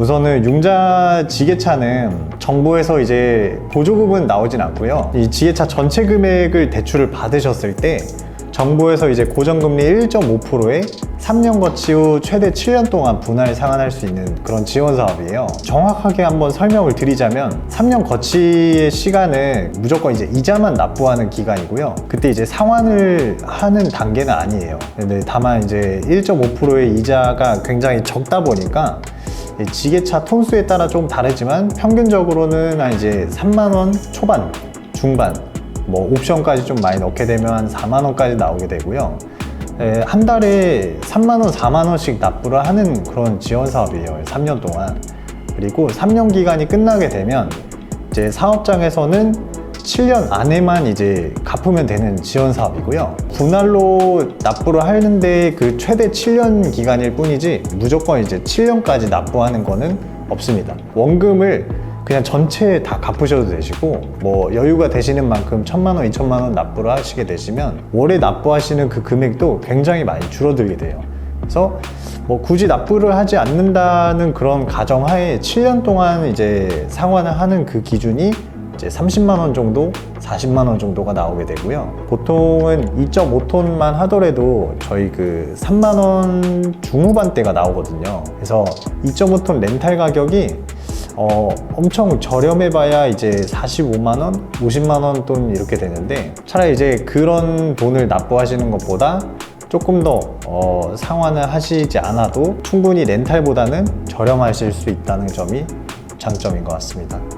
우선은 융자 지게차는 정부에서 이제 보조금은 나오진 않고요. 이 지게차 전체 금액을 대출을 받으셨을 때 정부에서 이제 고정금리 1.5%에 3년 거치 후 최대 7년 동안 분할 상환할 수 있는 그런 지원 사업이에요. 정확하게 한번 설명을 드리자면 3년 거치의 시간은 무조건 이제 이자만 납부하는 기간이고요. 그때 이제 상환을 하는 단계는 아니에요. 다만 이제 1.5%의 이자가 굉장히 적다 보니까 이 지게차 톤수에 따라 좀 다르지만 평균적으로는 한 이제 3만 원 초반, 중반, 뭐 옵션까지 좀 많이 넣게 되면 한 4만 원까지 나오게 되고요. 예, 한 달에 3만 원, 4만 원씩 납부를 하는 그런 지원 사업이에요. 3년 동안. 그리고 3년 기간이 끝나게 되면 이제 사업장에서는 7년 안에만 이제 갚으면 되는 지원 사업이고요. 분할로 납부를 하는데 그 최대 7년 기간일 뿐이지 무조건 이제 7년까지 납부하는 거는 없습니다. 원금을 그냥 전체 다 갚으셔도 되시고 뭐 여유가 되시는 만큼 천만 원, 이천만 원 납부를 하시게 되시면 월에 납부하시는 그 금액도 굉장히 많이 줄어들게 돼요. 그래서 뭐 굳이 납부를 하지 않는다는 그런 가정하에 7년 동안 이제 상환을 하는 그 기준이 이제 30만 원 정도, 40만 원 정도가 나오게 되고요. 보통은 2.5톤만 하더라도 저희 그 3만 원 중후반대가 나오거든요. 그래서 2.5톤 렌탈 가격이 어, 엄청 저렴해봐야 이제 45만 원, 50만 원 돈 이렇게 되는데 차라리 이제 그런 돈을 납부하시는 것보다 조금 더 어, 상환을 하시지 않아도 충분히 렌탈보다는 저렴하실 수 있다는 점이 장점인 것 같습니다.